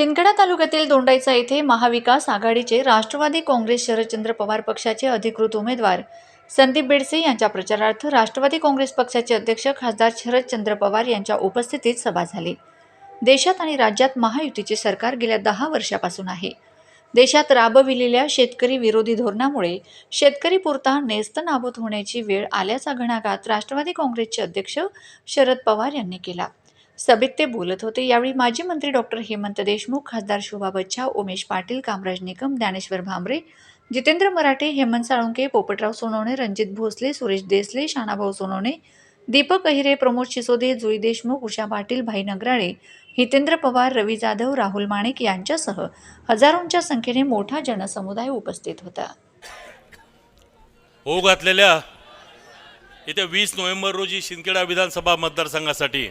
शिंदखेडा तालुक्यातील दोंडाईचा येथे महाविकास आघाडीचे राष्ट्रवादी काँग्रेस शरदचंद्र पवार पक्षाचे अधिकृत उमेदवार संदीप बेडसे यांच्या प्रचारार्थ राष्ट्रवादी काँग्रेस पक्षाचे अध्यक्ष खासदार शरदचंद्र पवार यांच्या उपस्थितीत सभा झाली. देशात आणि राज्यात महायुतीचे सरकार गेल्या दहा वर्षापासून आहे. देशात राबविलेल्या शेतकरी विरोधी धोरणामुळे शेतकरी पुरता नेस्त नाबूत होण्याची वेळ आल्याचा घणाघात राष्ट्रवादी काँग्रेसचे अध्यक्ष शरद पवार यांनी केला. सभेत ते बोलत होते. यावेळी माजी मंत्री डॉक्टर हेमंत देशमुख खासदार शोभा बच्छाव उमेश पाटील कामराज निकम ज्ञानेश्वर भांबरे जितेंद्र मराठे हेमंत साळुंके पोपटराव सोनवणे रणजित भोसले सुरेश देसले शानाभाऊ सोनवणे दीपक अहिरे प्रमोद शिसोदे जुई देशमुख उषा पाटील भाई नगराळे हितेंद्र पवार रवी जाधव राहुल माणिक यांच्यासह हजारोंच्या संख्येने मोठा जनसमुदाय उपस्थित होता. हो घातलेल्या येत्या वीस नोव्हेंबर रोजी शिंदखेडा विधानसभा मतदारसंघासाठी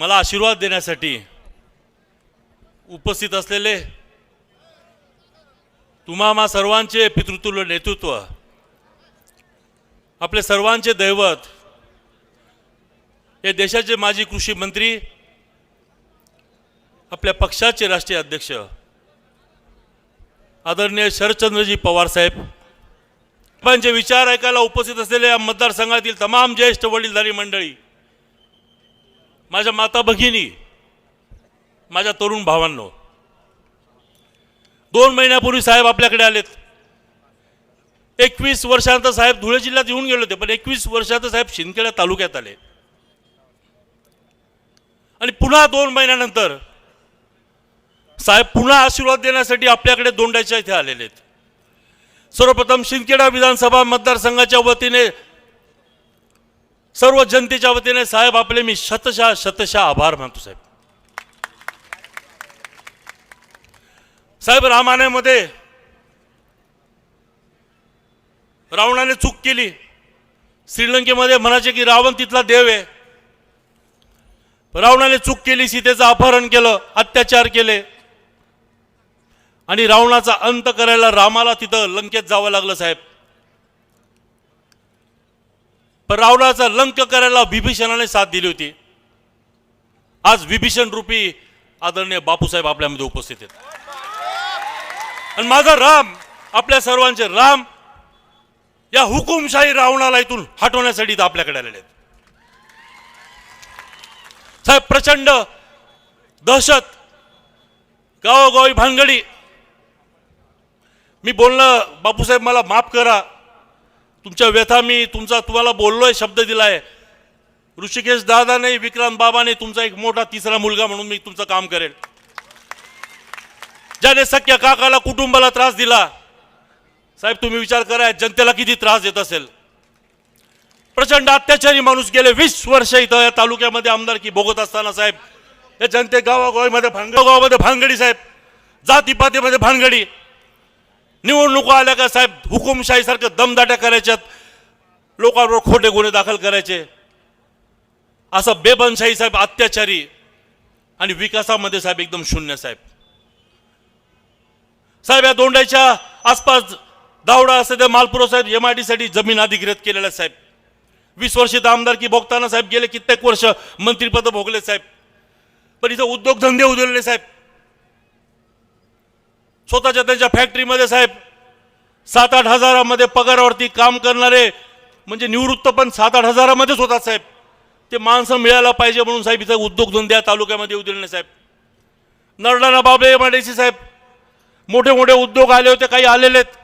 मला आशीर्वाद देण्यासाठी उपस्थित असलेले तुम्हा सर्वांचे पितृतुल्य नेतृत्व आपले सर्वांचे दैवत हे देशाचे माजी कृषी मंत्री आपल्या पक्षाचे राष्ट्रीय अध्यक्ष आदरणीय शरदचंद्रजी पवार साहेब जे विचार ऐकायला उपस्थित असलेल्या मतदारसंघातील तमाम ज्येष्ठ वडीलधारी मंडळी माझ्या माता भगिनी माझ्या तरुण भावांनो दोन महिन्यापूर्वी साहेब आपल्याकडे आलेत. एकवीस वर्षानंतर साहेब धुळे जिल्ह्यात येऊन गेले होते पण एकवीस वर्षात साहेब शिंदखेडा तालुक्यात आले. आणि पुन्हा दोन महिन्यानंतर साहेब पुन्हा आशीर्वाद देण्यासाठी आपल्याकडे दोंडाच्या इथे आलेले आहेत. सर्वप्रथम शिंदखेडा विधानसभा मतदारसंघाच्या वतीने सर्व जनतेच्या वतीने साहेब आपले मी शतशा शतशा आभार मानतो साहेब. साहेब रामायणामध्ये रावणाने चूक केली. श्रीलंकेमध्ये म्हणायचे की रावण तिथला देव आहे. रावणाने चूक केली सीतेचं अपहरण केलं अत्याचार केले. आणि रावणाचा अंत करायला रामाला तिथं लंकेत जावं लागलं साहेब. पण रावणाचा लंक करायला विभीषणाने साथ दिली होती. आज विभीषण रूपी आदरणीय बापूसाहेब आपल्यामध्ये उपस्थित आहेत. आणि माझा राम आपल्या सर्वांचे राम या हुकुमशाही रावणाला इथून हटवण्यासाठी इथं आपल्याकडे आलेले आहेत. साहेब प्रचंड दहशत गावोगावी भानगडी. मी बोलणं बापूसाहेब मला माफ करा. तुमच्या व्यथा मी तुमचा तुम्हाला बोललोय शब्द दिलाय. ऋषिकेश दादा नाही विक्रांत बाबाने तुमचा एक मोठा तिसरा मुलगा म्हणून मी तुमचं काम करेल. ज्याने सख्या काकाला कुटुंबाला त्रास दिला साहेब तुम्ही विचार करा जनतेला किती त्रास देत असेल? प्रचंड अत्याचारी माणूस गेले वीस वर्ष इथं या तालुक्यामध्ये आमदारकी भोगत असताना साहेब. या जनते गावागावामध्ये भांग गावामध्ये भानगडी साहेब. जातीपातीमध्ये भानगडी निवडणुका आल्या का साहेब हुकुमशाहीसारखं दमदाट्या करायच्यात लोकांवर खोटे गुन्हे दाखल करायचे. असं बेबनशाही साहेब अत्याचारी आणि विकासामध्ये साहेब एकदम शून्य साहेब. साहेब या दोंडाच्या आसपास दावडा असे ते मालपुरो साहेब एम आयसाठी जमीन अधिकृत केलेल्या साहेब. वीस वर्षित आमदारकी भोगताना साहेब गेले कित्येक वर्ष मंत्रिपद भोगले साहेब. पण इथं उद्योगधंदे उधळले साहेब. स्वतःच्या त्यांच्या फॅक्टरीमध्ये साहेब सात आठ हजारामध्ये पगारावरती काम करणारे म्हणजे निवृत्त पण सात आठ हजारामध्येच होतात साहेब. ते माणसं मिळायला पाहिजे म्हणून साहेब इथं उद्योगधंद्या तालुक्यामध्ये येऊ तालुक्यामध्ये नाही साहेब. नरडाना बाबले माडेसी साहेब. मोठे मोठे उद्योग आले होते काही आलेले आहेत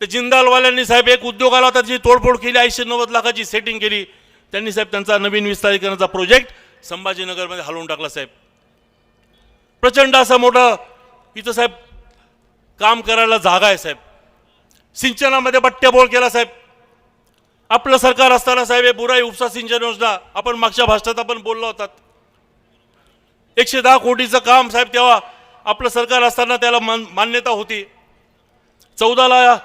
ते जिंदालवाल्यांनी साहेब एक उद्योग आला होता त्याची तोडफोड केली ऐंशी नव्वद लाखाची सेटिंग केली. त्यांनी साहेब त्यांचा नवीन विस्तारीकरणाचा प्रोजेक्ट संभाजीनगरमध्ये हलवून टाकला साहेब. प्रचंड असा मोठा इथं साहेब काम करायला जागा आहे साहेब. सिंचनामध्ये बट्ट्याबोळ केला साहेब. आपलं सरकार असताना साहेब हे बुराई उपसा सिंचन योजना आपण मागच्या भाषणात आपण बोललो होतात. एकशे दहा कोटीचं काम साहेब तेव्हा आपलं सरकार असताना त्याला मान मान्यता होती. चौदाला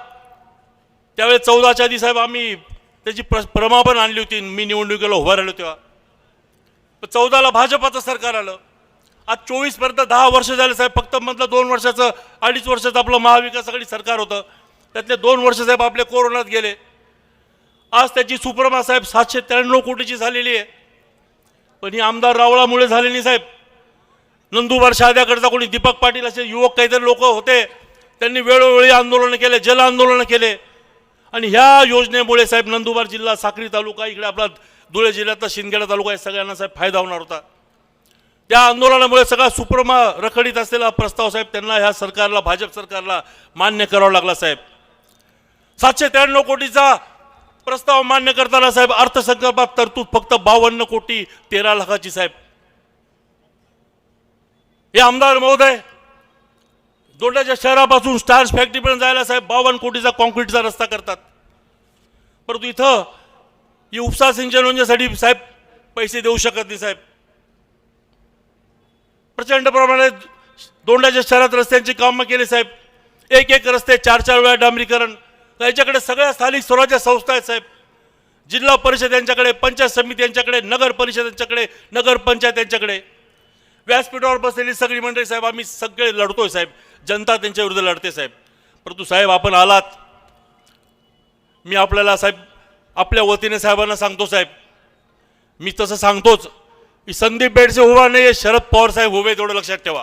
त्यावेळेस चौदाच्या आधी साहेब आम्ही त्याची प्र प्रमा पण आणली होती. मी निवडणुकीला उभा राहिलो तेव्हा. चौदाला भाजपाचं सरकार आलं. आज चोवीसपर्यंत दहा वर्ष झाले साहेब फक्त मधलं दोन वर्षाचं अडीच वर्षाचं आपलं महाविकास आघाडी सरकार होतं. त्यातले दोन वर्ष साहेब आपले कोरोनात गेले. आज त्याची सुप्रमा साहेब सातशे त्र्याण्णव कोटीची झालेली आहे. पण ही आमदार रावळामुळे झाले नाही साहेब. नंदुबार शहाद्याकडचा कोणी दीपक पाटील असे युवक काहीतरी लोक होते. त्यांनी वेळोवेळी आंदोलनं केले जल आंदोलनं केले. आणि ह्या योजनेमुळे साहेब नंदुबार जिल्हा साक्री तालुका इकडे आपला धुळे जिल्ह्यातला शिंदखेडा तालुका या सगळ्यांना साहेब फायदा होणार होता. त्या आंदोलनामुळे सगळा सुप्रमा रखडीत असलेला प्रस्ताव साहेब त्यांना ह्या सरकारला भाजप सरकारला मान्य करावा लागला साहेब. सातशे त्र्याण्णव कोटीचा प्रस्ताव मान्य करताना साहेब अर्थसंकल्पात तरतूद फक्त बावन्न कोटी तेरा लाखाची साहेब. हे आमदार महोदय दोंडाच्या शहरापासून स्टार्स फॅक्टरीपर्यंत जायला साहेब बावन्न कोटीचा कॉन्क्रीटचा रस्ता करतात. परंतु इथं ही उपसा सिंचन योजनेसाठी साहेब पैसे देऊ शकत नाही साहेब. प्रचंड प्रमाणात दोंडाच्या शहरात रस्त्यांची कामं केली साहेब. एक एक रस्ते चार चार वेळा डांबरीकरण. याच्याकडे सगळ्या स्थानिक स्वराज्य संस्था आहेत साहेब. जिल्हा परिषद यांच्याकडे पंचायत समिती यांच्याकडे नगर परिषद यांच्याकडे नगर पंचायत यांच्याकडे. व्यासपीठावर बसलेली सगळी मंडळी साहेब आम्ही सगळे लढतोय साहेब. जनता त्यांच्या विरुद्ध लढते साहेब. परंतु साहेब आपण आलात. मी आपल्याला साहेब आपल्या वतीने साहेबांना सांगतो साहेब. मी तसं सांगतोच. संदीप बेडसे उभा नाही शरद पवार साहेब उभे तेवढं लक्षात ठेवा.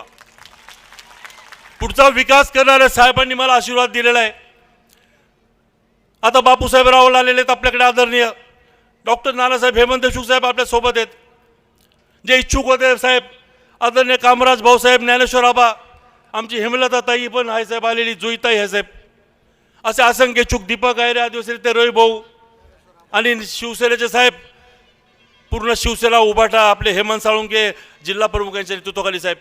पुढचा विकास करणाऱ्या साहेबांनी मला आशीर्वाद दिलेला आहे. आता बापूसाहेब रावल आलेले आहेत आपल्याकडे आदरणीय. डॉक्टर नानासाहेब हेमंत देशमुख साहेब आपल्यासोबत आहेत. जे इच्छुक होते साहेब आदरणीय कामराज भाऊसाहेब ज्ञानेश्वर आबा आमची हेमलता ताई पण आहे साहेब आलेली जुईताई आहे साहेब. असे असंख्य इच्छुक दीपक आहे रे आदिवासी ते रवी भाऊ आणि शिवसेनेचे साहेब पूर्ण शिवसेना उभाटा आपले हेमंत साळुंके जिल्हा प्रमुख यांच्या नेतृत्वाखाली साहेब.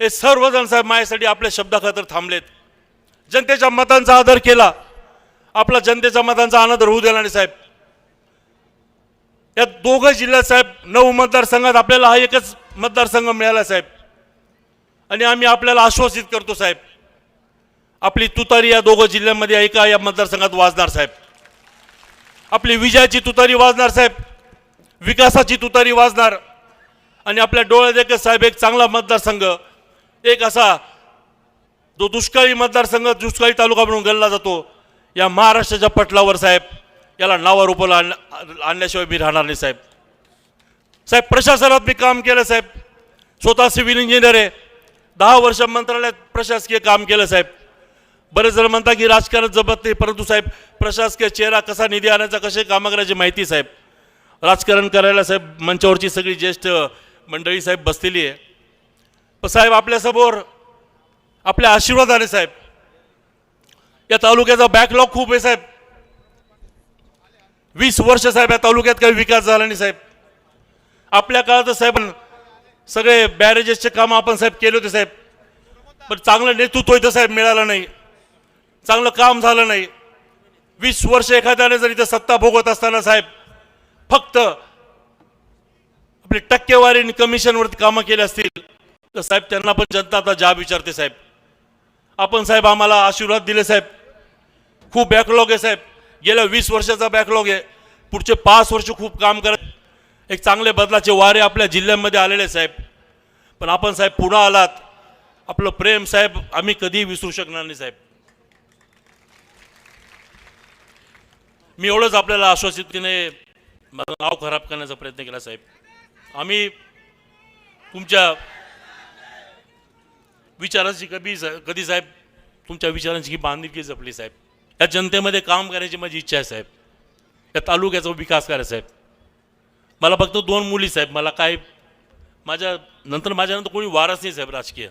हे सर्वजण साहेब माझ्यासाठी आपल्या शब्दाखातर थांबलेत. जनतेच्या मतांचा आदर केला. आपला जनतेच्या मतांचा अनादर होऊ दिला नाही साहेब. या दोघं जिल्ह्यात साहेब नऊ मतदारसंघात आपल्याला हा एकच मतदारसंघ मिळाला साहेब. आणि आम्ही आपल्याला आश्वासित करतो साहेब. आपली तुतारी या दोघं जिल्ह्यांमध्ये एका या मतदारसंघात वाजणार साहेब. आपली विजयाची तुतारी वाजणार साहेब. विकासाची तुतारी वाजणार. आणि आपल्या डोळ्यादेखील साहेब एक चांगला मतदारसंघ एक असा जो दुष्काळी मतदारसंघ दुष्काळी तालुका म्हणून गणला जातो या महाराष्ट्राच्या पटलावर साहेब याला नावारूपाला आण आणल्याशिवाय मी राहणार नाही साहेब. साहेब प्रशासनात मी काम केलं साहेब. स्वतः सिव्हिल इंजिनियर आहे. दहा वर्ष मंत्रालयात प्रशासकीय काम केलं साहेब. बरेच जण म्हणतात की राजकारण जमत नाही परंतु साहेब प्रशासकीय चेहरा कसा निधी आणायचा कसे कामं करायची माहिती साहेब. राजकारण करायला साहेब मंचावरची सगळी ज्येष्ठ मंडळी साहेब बसलेली आहे. पण साहेब आपल्यासमोर आपल्या आशीर्वादाने साहेब या तालुक्याचा बॅकलॉग खूप आहे साहेब. वीस वर्ष साहेब या तालुक्यात काही विकास झाला नाही साहेब. आपल्या काळात साहेब सगळे बॅरेजेसचे कामं आपण साहेब केले होते साहेब. पण चांगलं नेतृत्व इथं साहेब मिळालं नाही. चांगलं काम झालं नाही. वीस वर्ष एखाद्याने जर इथं सत्ता भोगत असताना साहेब फक्त आपली टक्केवारी आणि कमिशनवरती कामं केली असतील तर साहेब त्यांना पण जनता आता जाब विचारते साहेब. आपण साहेब आम्हाला आशीर्वाद दिले साहेब. खूप बॅकलॉग आहे साहेब. गेल्या वीस वर्षाचा बॅकलॉग आहे. पुढचे पाच वर्ष खूप काम करत एक चांगले बदलाचे वारे आपल्या जिल्ह्यामध्ये आलेले साहेब. पण आपण साहेब पुन्हा आलात. आपलं प्रेम साहेब आम्ही कधीही विसरू शकणार नाही साहेब. मी एवढंच आपल्याला आश्वासितने माझं नाव खराब करण्याचा प्रयत्न केला साहेब. आम्ही तुमच्या विचारांची कधी कधी साहेब तुमच्या विचारांची की बांधिलकी जपली साहेब. या जनतेमध्ये काम करायची माझी इच्छा आहे साहेब. या तालुक्याचा विकास करायचा साहेब. मला फक्त दोन मुली साहेब. मला काय माझ्या नंतर माझ्यानंतर कोणी वारस नाही साहेब राजकीय.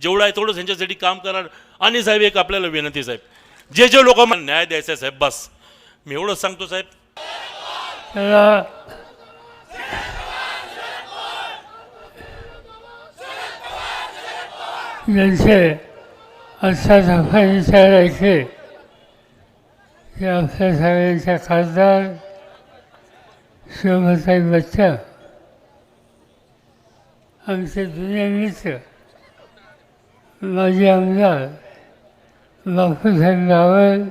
जेवढं आहे तेवढंच ह्यांच्यासाठी काम करणार आणि साहेब एक आपल्याला विनंती साहेब. जे जे लोक न्याय द्यायचा आहे साहेब बस. मी एवढंच सांगतो साहेब. ज्यांचे असा सफाई विचारायचे ते आपल्या सगळ्यांच्या खासदार शोभाताई बच्चा आमचे जुने मित्र माजी आमदार बापूसाहेब रावळ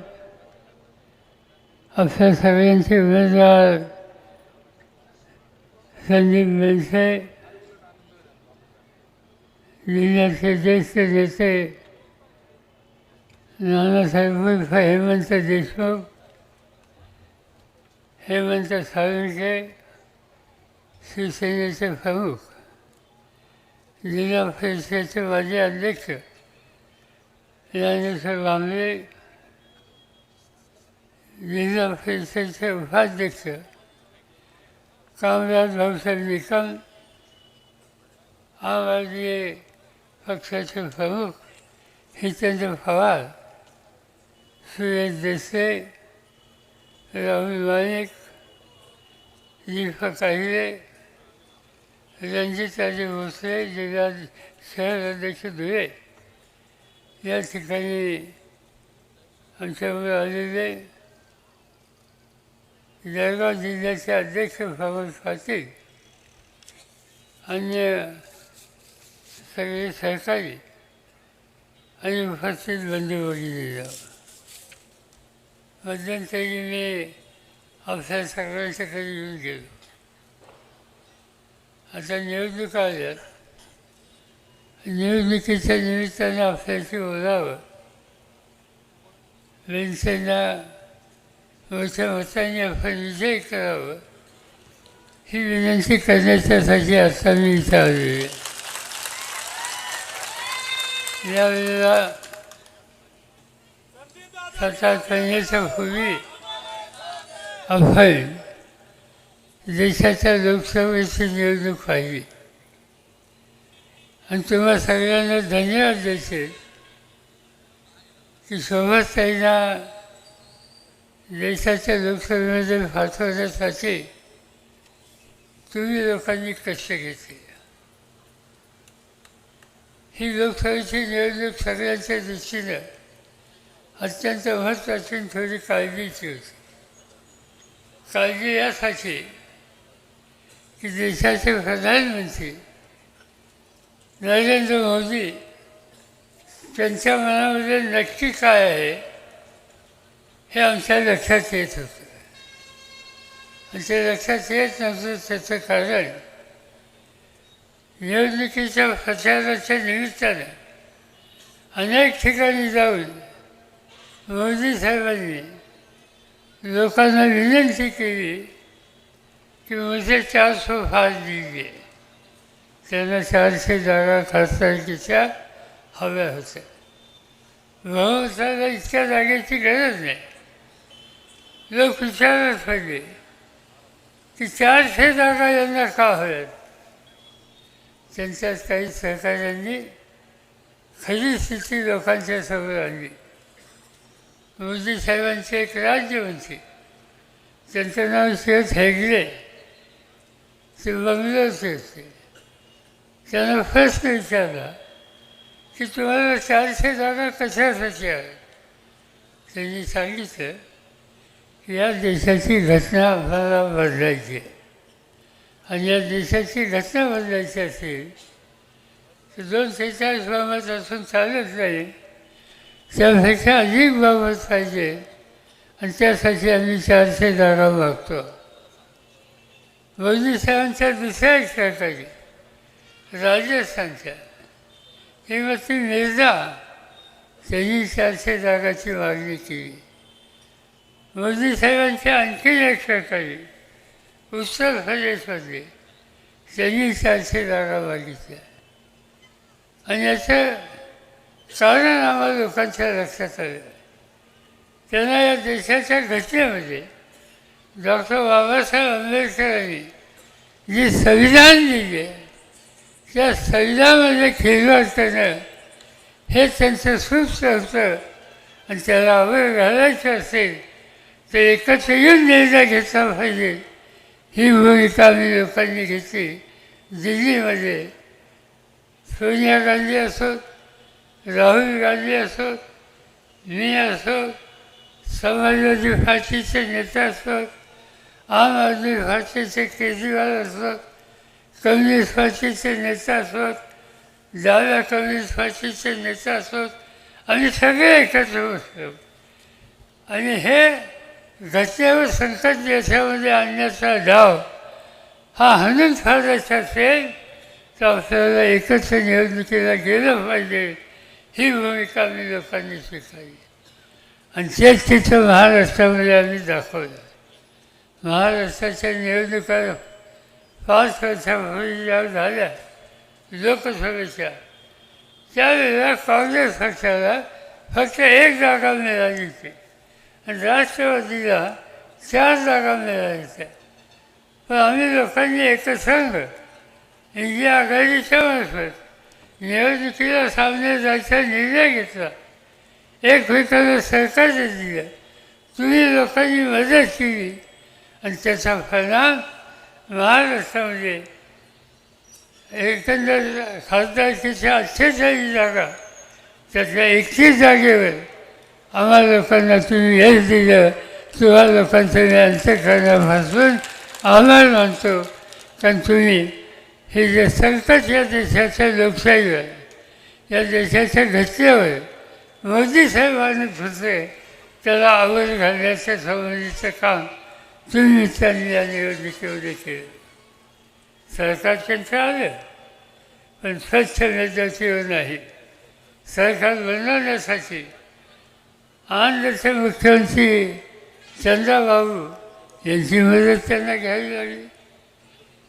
आपल्या सगळ्यांचे उमेदवार संदीप बेलसे जिल्ह्याचे ज्येष्ठ नेते नानासाहेब उर्फ हेमंत देशमुख हेमंत साळुंके शिवसेनेचे प्रमुख जिल्हा परिषदेचे माजी अध्यक्ष ज्ञानेश्वर बांबळे जिल्हा परिषदेचे उपाध्यक्ष कामराज भाऊसाहेब निकम आम आदमी पक्षाचे प्रमुख हितेंद्र पवार सुरेश देसाई राहुल माणिक दीपक आहिरे रणजिताजी भोसले जिल्हा शहर अध्यक्ष धुळे. या ठिकाणी आमच्यामुळे आलेले जळगाव जिल्ह्याचे अध्यक्ष भागवत पाटील अन्य सगळे सहकारी आणि उपस्थित बंधू भगिनी मध्यंतरी मी आपल्या सगळ्यांच्याकडे येऊन गेलो. आता निवडणूक आल्यात निवडणुकीच्या निमित्तानं आपल्याशी बोलावं. वेनसेना मोठ्या मतांनी आपण विजय करावं ही विनंती करण्याच्यासाठी आता मी इथं आहे यावेळेला सात करण्याच्या पूर्वी आपण देशाच्या लोकसभेची निवडणूक पाहिली आणि तुम्हा सगळ्यांना धन्यवाद देते की सोबत त्यांना देशाच्या लोकसभेमध्ये पाठवण्यासाठी तुम्ही लोकांनी कष्ट घेतले. ही लोकसभेची निवडणूक सगळ्यांच्या दृष्टीनं अत्यंत महत्त्वाची थोडी काळजीची होती. काळजी यासाठी की देशाचे प्रधानमंत्री नरेंद्र मोदी त्यांच्या मनामध्ये नक्की काय आहे हे आमच्या लक्षात येत होतं. आणि ते लक्षात येत नव्हतं त्याचं कारण. निवडणुकीच्या प्रचाराच्या निमित्तानं अनेक ठिकाणी जाऊन मोदी साहेबांनी लोकांना विनंती केली की मुझे चार सौ फार दिले त्यांना चारशे जागा खासदारकीच्या हव्या होत्या. बहुमताला इतक्या जागेची गरज नाही. लोक विचारत पडले की चारशे जागा यांना का हव्यात त्यांच्यात काही सहकाऱ्यांनी खरी स्थिती लोकांच्या समोर आणली. मोदी साहेबांचे एक राज्यमंत्री त्यांचं नाव शेठ हेगडे ते बंगलोरचे होते. त्यांना प्रश्न विचारला की तुम्हाला चारशे जागा कशासाठी आहेत त्यांनी सांगितलं या देशाची घटना आपल्याला बदलायची आणि या देशाची घटना बदलायची असेल तर दोन सेहेचाळीस बाबत असून चालत नाही त्यापेक्षा अधिक बाबत पाहिजे. आणि त्यासाठी आम्ही चारशे जागा मागतो. मोदी साहेबांच्या दुसऱ्या एक सरकारी राजस्थानच्या श्रीमती मिर्झा त्यांनी चारशे जागाची मागणी केली. मोदी साहेबांच्या आणखी एक सरकारी उत्तर प्रदेशमध्ये त्यांनी चारशे जागा मागितल्या आणि याचं कारण आम्हाला लोकांच्या लक्षात आलं. त्यांना या देशाच्या घटनेमध्ये डॉक्टर बाबासाहेब आंबेडकरांनी जे संविधान दिले त्या संविधानामध्ये खिलवाड करणं हे त्यांचं सुप्त होतं आणि त्याला आवड घालायचं असेल तर एकत्र येऊन निर्णय घेतला पाहिजे. ही भूमिका आम्ही लोकांनी घेतली. दिल्लीमध्ये सोनिया गांधी असोत राहुल गांधी असोत मी असो समाजवादी पार्टीचे नेते असोत आम आदमी पार्टीचे केजरीवाल असोत कम्युनिस्ट पार्टीचे नेते असोत डाव्या कम्युनिस्ट पार्टीचे नेते असोत आम्ही सगळे एकत्र बसलो. आणि हे घटनेवर संकट देशामध्ये आणण्याचा डाव हा हनून फाडायचा असेल तर आपल्याला एकत्र निवडणुकीला गेलं पाहिजे ही भूमिका मी लोकांनी स्वीकारली. आणि तेच तिथं महाराष्ट्रामध्ये आम्ही दाखवलं. महाराष्ट्राच्या निवडणुका पाच वर्षापूर्वी ज्या झाल्या लोकसभेच्या त्यावेळेला काँग्रेस पक्षाला फक्त एक जागा मिळाली होती. आणि राष्ट्रवादीला चार जागा मिळायच्या पण आम्ही लोकांनी एकसंघ इंडिया आघाडीच्या मार्फत निवडणुकीला सामने जायचा निर्णय घेतला. एकमेकांना सरकार दिलं. तुम्ही लोकांनी मदत केली. आणि त्याचा परिणाम महाराष्ट्रामध्ये एकंदर खासदारकीच्या अठ्ठेचाळीस जागा त्यातल्या एकतीस जागेवर आम्हाला लोकांना तुम्ही यश दिलं किंवा लोकांचं मी अंतकरणापासून आभार मानतो कारण तुम्ही हे जे संकट या देशाच्या लोकशाहीवर या देशाच्या घटनेवर मोदी साहेबांनी फसवे त्याला आवड घालण्याच्या संबंधीचं काम तुम्ही त्यांनी या निवडणुकीमध्ये केलं सरकार त्यांचं आलं पण स्वच्छ नेतृत्व नाही सरकार बनवण्यासाठी आंध्रचे मुख्यमंत्री चंद्राबाबू यांची मदत त्यांना घ्यावी लागली.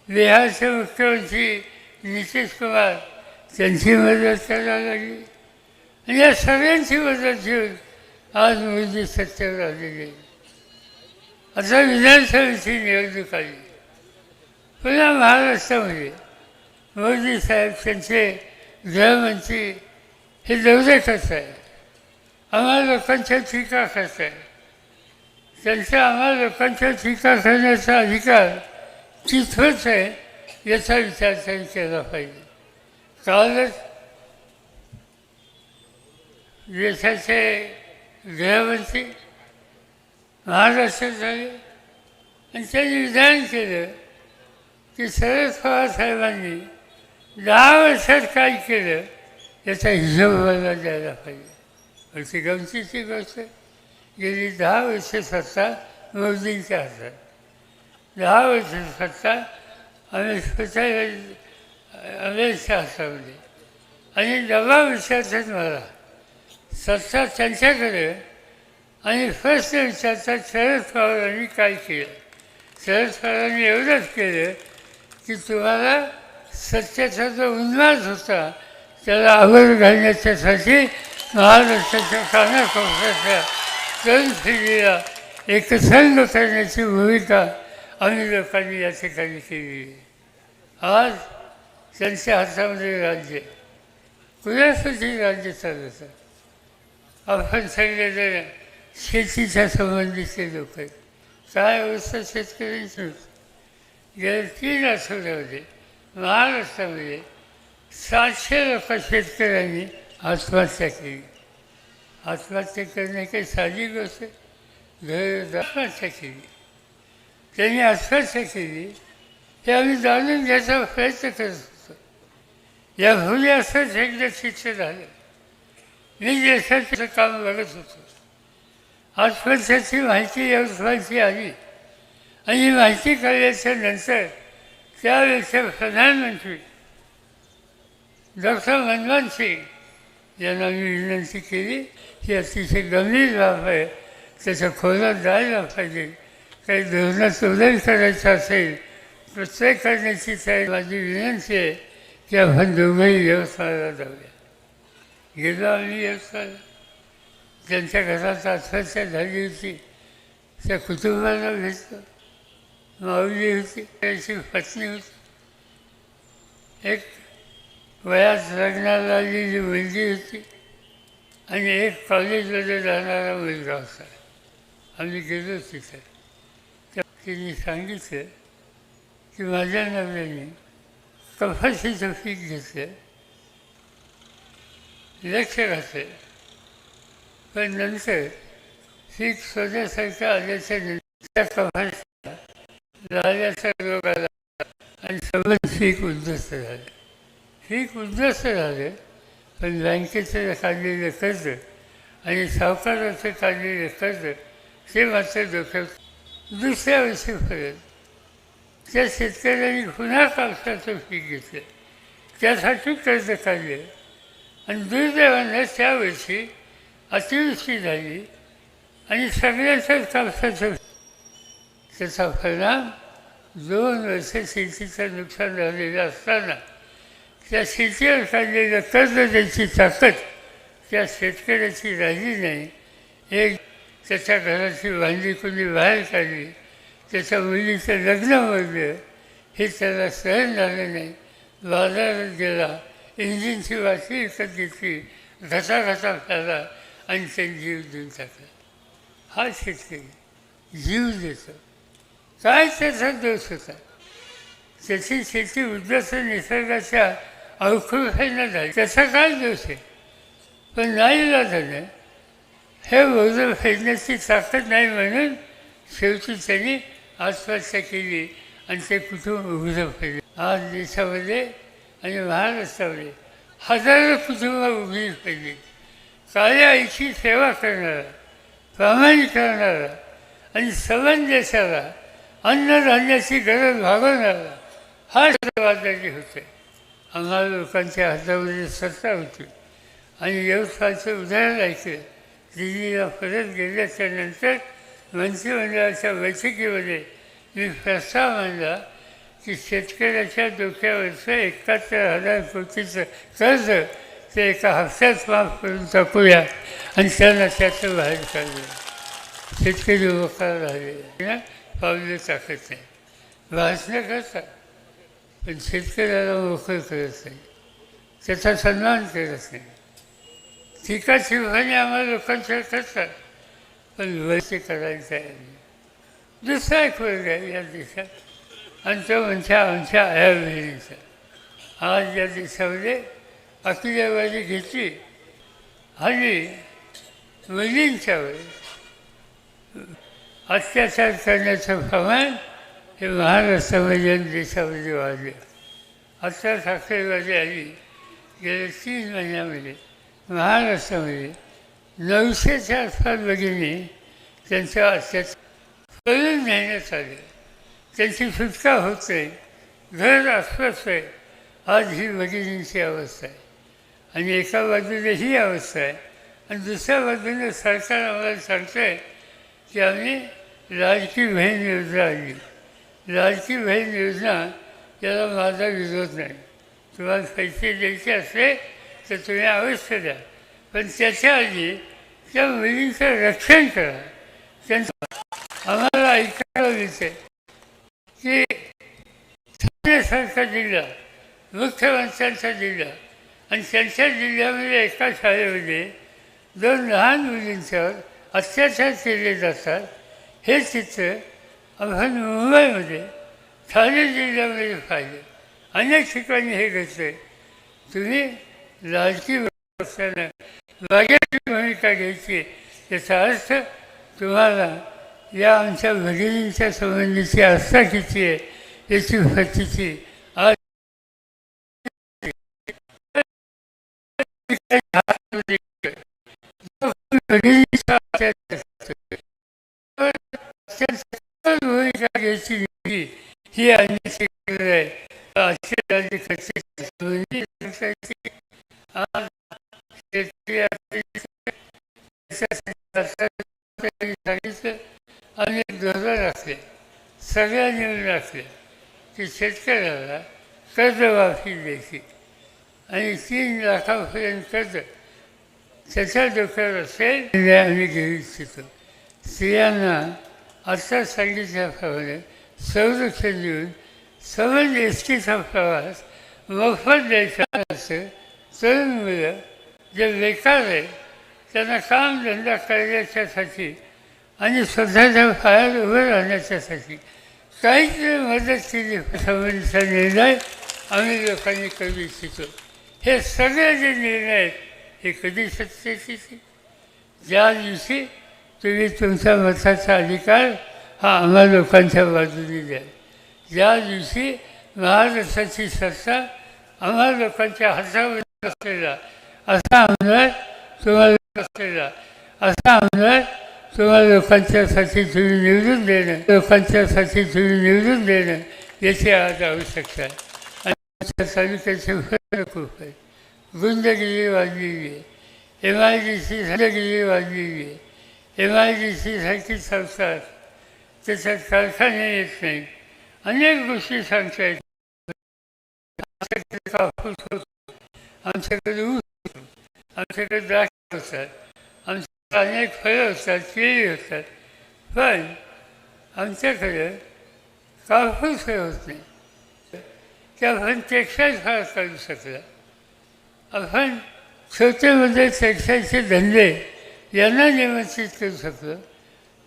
बिहारचे मुख्यमंत्री नितीश कुमार त्यांची मदत त्यांना लागली. आणि या सगळ्यांची मदत घेऊन आज मोदी सत्तेवर आलेली आता विधानसभेची निवडणूक आली. पुन्हा महाराष्ट्रामध्ये मोदी साहेब त्यांचे गृहमंत्री हे दौरे करत आहे आम्हा लोकांच्या टीका करत. आहे त्यांचा आम्हा लोकांच्या टीका करण्याचा अधिकार तिथंच आहे याचा विचार त्यांनी केला पाहिजे. कालच देशाचे गृहमंत्री महाराष्ट्रात झाले आणि त्यांनी विधान केलं की शरद पवार साहेबांनी दहा वर्षात काय केलं याचा हिशोब मला द्यायला पाहिजे. ती गमतीची गोष्ट गेली दहा वर्ष सत्ता मोदींच्या हातात दहा वर्ष सत्ता आम्ही स्वतः अमेरिका हातामध्ये आणि डबा विचारतात मला सत्ता त्यांच्याकडे आणि प्रश्न विचारतात शरद पवारांनी काय केलं शरद पवारांनी एवढंच केलं की तुम्हाला सत्तेचा जो उन्माद होता त्याला आवर घालण्याच्यासाठी महाराष्ट्राच्या कानाकोपऱ्याच्या तरुण पिढीला एकसंग करण्याची भूमिका आम्ही लोकांनी या ठिकाणी केली आहे आज त्यांच्या हातामध्ये राज्य. कुणासाठी राज्य चालवतं म्हणजे आपण सगळेजण शेतीच्या संबंधीचे लोक आहेत काय अवस्था शेतकऱ्यांची. होती गेल्या तीन आठवड्यामध्ये महाराष्ट्रामध्ये सातशे लोक शेतकऱ्यांनी आत्महत्या केली आत्महत्या करणे काही साधी गोष्ट घर आत्महत्या केली त्यांनी आत्महत्या केली हे आम्ही जाणून घ्यायचा प्रयत्न करत होतो. या भूमी असंच एकदा शिक्षण झालं मी देशाचं काम बघत होतो. आत्महत्याची माहिती यवतमाळची आली. आणि ही माहिती कळल्याच्या नंतर त्यावेळेचे प्रधानमंत्री डॉक्टर मनमोहन सिंग यांना मी विनंती केली की अतिशय गंभीर बाब आहे त्याच्या खोलात जायला पाहिजे. काही धोरणात सुधार करायचा असेल प्रत्येक करण्याची तयारी माझी विनंती आहे की आपण दोघंही व्यवसायाला जाऊया. गेलो आम्ही यवतमाळला ज्यांच्या घरात आत्महत्या झाली होती. त्या कुटुंबाला भेटलो. माऊली होती. त्याची पत्नी होती. एक वयात लग्नाला आलेली मुलगी होती आणि एक कॉलेजमध्ये राहणारा मुलगा होता. आम्ही गेलो तिथे. त्या तिने सांगितलं की माझ्या नव्याने कफाशीचं पीक घेतलं. लक्ष घातलं पण नंतर पीक स्वतःसारखं आल्याच्यानंतर कफाशीला लाल्याचा रोग आला आणि सगळं पीक उद्ध्वस्त झालं. पीक उद्ध्वस्त झाले. पण बँकेचं काढलेले कर्ज आणि सावकाराचं काढलेले कर्ज ते मात्र डोक्यात दुसऱ्या वर्षी फरेल त्या शेतकऱ्यांनी पुन्हा कापसाचं पीक घेतलं. त्यासाठी कर्ज काढलं. आणि दुर्दैवानं त्यावर्षी अतिवृष्टी झाली आणि सगळ्यांच्याच कापसाचं त्याचा परिणाम दोन वर्ष शेतीचं नुकसान झालेलं असताना त्या शेतीवर काढलेलं कर्ज द्यायची ताकद त्या शेतकऱ्याची राहिली नाही. एक त्याच्या घराची भांडी कोणी बाहेर काढली त्याच्या मुलीचं लग्न मोडलं हे त्याला सहन झालं नाही. बाजारात गेला इंजिनची वाशी विकत घेतली घसाघसा घसा खाला आणि त्यांनी जीव देऊन टाकला. हा शेतकरी जीव देतो. काय त्याचा दोष होता? त्याची शेती उद्ध्वस्त निसर्गाच्या अवकृपेनं झाली. त्याचा काय दोष आहे? पण नाही झालं हे वजन फेडण्याची ताकद नाही म्हणून शेवटी त्यांनी आत्महत्या केली आणि ते कुटुंब उघडं फेडलं आज देशामध्ये आणि महाराष्ट्रामध्ये हजारो कुटुंब उघडी पडली काळ्या आईची सेवा करणारा प्रामाणिक करणारा आणि सवन देशाला अन्नधान्याची गरज भागवणारा हा सर्वात होते आम्हाला लोकांच्या हातामध्ये सत्ता होती. आणि व्यवसायाचं उदाहरण राहायचे. दिल्लीला परत गेल्याच्यानंतर मंत्रिमंडळाच्या बैठकीमध्ये मी प्रस्ताव मांडला की शेतकऱ्याच्या डोक्यावरचं एकाहत्तर हजार कोटीचं कर्ज ते एका हप्त्यात माफ करून टाकूया आणि त्यांना त्याचं बाहेर काढलं शेतकरी मोकार राहिले पावलं टाकत नाही. भाषणं करतात. पण शेतकऱ्याला मोकळं करत नाही त्याचा सन्मान करत नाही टीका शिवहाने आम्हाला लोकांच्या करतात पण वैसे करायचं आहे दुसरा एक वर्ग आहे या देशात आणि तो म्हणजे आमच्या आया बहिणीचा आज या देशामध्ये अखिलवादी घेतली आणि मुलींच्यावर अत्याचार करण्याचं प्रमाण हे महाराष्ट्रामध्ये आणि देशामध्ये वाढले आत्ता साखरेवादी आली. गेल्या तीन महिन्यामध्ये महाराष्ट्रामध्ये नऊशेच्या आसपास भगिनी त्यांच्या अत्याचार पळून नेण्यात आले. त्यांची सुटका होत. नाही घर अस्वस्थ आहे. आज ही भगिनींची अवस्था आहे. आणि एका बाजूने ही अवस्था आहे. आणि दुसऱ्या बाजूने सरकार आम्हाला सांगतं आहे की आम्ही लाडकी बहीण योजना आली लाडकी बहीण योजना याला माझा विरोध नाही. तुम्हाला पैसे द्यायचे असले तर तुम्ही अवश्य द्या. पण त्याच्या आधी त्या मुलींचं रक्षण करा. त्यांचं आम्हाला ऐकायला मिळते की ठाण्यासारखा जिल्हा मुख्यमंत्र्यांचा जिल्हा आणि त्यांच्या जिल्ह्यामध्ये एका शाळेमध्ये दोन लहान मुलींच्यावर अत्याचार केले जातात. हे चित्र आपण मुंबईमध्ये ठाणे जिल्ह्यामध्ये पाहिजे अनेक ठिकाणी हे घडते तुम्ही लाडकी व्यवस्थेनं वाग्याची भूमिका घ्यायची याचा अर्थ तुम्हाला या आमच्या भगिनींच्या संबंधीची आस्था किती आहे याची प्रचिती आज भगिनीचा अत्याचार असतो. अत्यंत भूमिका विधी ही अन्याची आहे. अशी राज्य कशी दोन्ही आज शेतकरी सांगितलं. आणि धोरण राखले सगळ्या निर्णय राखले की शेतकऱ्याला कर्जमाफी द्यायची. आणि तीन लाखापर्यंत कर्ज त्याच्या डोक्यावर असेल निर्णय आम्ही घेऊ इच्छितो. स्त्रियांना आता सांगितल्याप्रमाणे संरक्षण देऊन समज एस टीचा प्रवास मोफत द्यायचा असं तरुण मुलं जे बेकार आहे त्यांना कामधंदा करण्याच्यासाठी आणि स्वतःच्या पायावर उभं राहण्याच्यासाठी काहीतरी मदत केली संबंधीचा निर्णय आम्ही लोकांनी करू इच्छितो. हे सगळे जे निर्णय आहेत हे कधी सत्य ज्या दिवशी तुम्ही तुमच्या मताचा अधिकार हा आम्हा लोकांच्या बाजूने द्याल ज्या दिवशी महाराष्ट्राची सत्ता आम्हा लोकांच्या हातामध्ये असलेला असा आमदार तुम्हाला असलेला असा आमदार तुम्हाला लोकांच्यासाठी तुम्ही निवडून देणं लोकांच्यासाठी तुम्ही निवडून देणं याची आज आवश्यकता आहे. आणि आमच्या तालुक्याचे खूप आहे. गुंडगिरी वाढलेली आहे. एम आय डी सी गुंडगिरी वाढलेली आहे. एम आय डी सीसारखी संस्था त्याच्यात कारखाने येत नाही. अनेक गोष्टी सांगता येतात आमच्याकडे कापूस होतो. आमच्याकडे ऊस होतो. आमच्याकडे द्राक्ष होतात आमच्याकडे अनेक फळं होतात केळी होतात पण आमच्याकडे कापूस हे होत नाही. ते आपण टेक्स्टाईल फार करू शकला आपण छोटे म्हणजे मोठे टेक्स्टाईलचे धंदे यांना निमंत्रित करू शकलं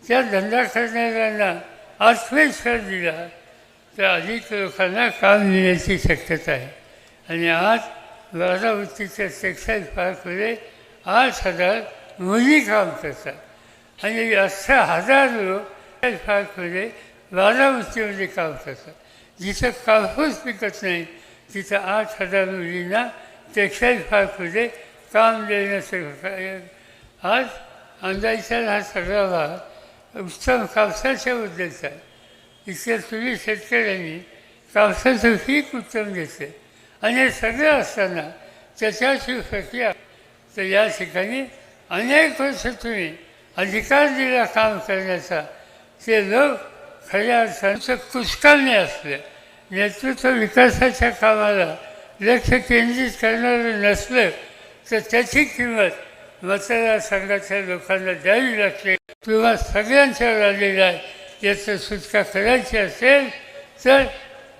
त्या धंदा करणाऱ्यांना आत्मविश्वास दिला तर अधिक लोकांना काम मिळण्याची शक्यता आहे. आणि आज बारामतीच्या टेक्स्टाईल पार्कमध्ये आठ हजार मुली काम करतात. आणि अठरा हजार लोक टेक्स्टाईल पार्कमध्ये बारामतीमध्ये काम करतात. जिथं कापूस पिकत नाही तिथं आठ हजार मुलींना टेक्स्टाईल पार्कमध्ये काम देण्याचं आज अंदाजचा हा सगळा भाग उत्तम कापसाच्या बद्दलचा आहे. इथल्या तुम्ही शेतकऱ्यांनी कापसाचं पीक उत्तम घेतलं आणि हे सगळं असताना त्याच्याशी प्रक्रिया तर या ठिकाणी अनेक वर्ष तुम्ही अधिकार दिला काम करण्याचा. ते लोक खऱ्या अर्थांचं कुचकामी असलं. नेतृत्व विकासाच्या कामाला लक्ष केंद्रित करणारं नसलं तर त्याची किंमत मतदारसंघाच्या लोकांना द्यावी लागते किंवा सगळ्यांच्यावर आलेला आहे याचं सुटका करायची असेल तर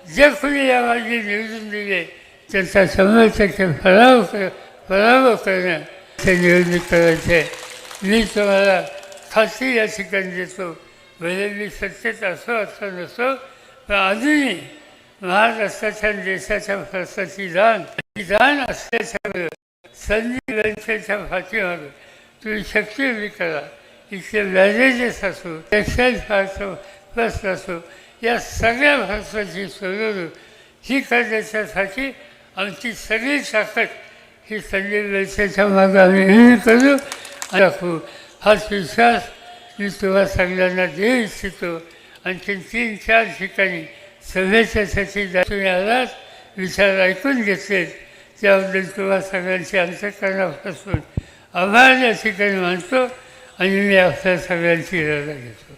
जे कोणी या मागे निवडून दिले त्यांचा समोर टक्के फराव कर पराभव करणं ते निवडणूक करायचे. आहे मी तुम्हाला खात्री या ठिकाणी देतो. भले मी सत्तेत असो असं नसो पण अजूनही महाराष्ट्राच्या देशाच्या प्रश्नाची जाण ही जाण असल्याच्यामुळं संधी बँकेच्या पाठीमागं तुम्ही शक्ती उभी करा. इथले लॅजेजेस असो टेक्स्टाईल फारसो प्रश्न असो या सगळ्या प्रश्नाची सोडवणूक ही करण्याच्यासाठी आमची सगळी ताकद ही संजय बँकेच्या मागे आम्ही नेहमी करू. दाखवू हाच विश्वास मी तुम्हा सगळ्यांना देऊ इच्छितो. आणखी तीन चार ठिकाणी सभेच्यासाठी तुम्ही आलात विचार ऐकून घेतलेत. त्याबद्दल तुम्हा सगळ्यांचे अंतकरणापासून आभार या ठिकाणी मानतो आणि मी आपल्या सगळ्यांची रजा घेतो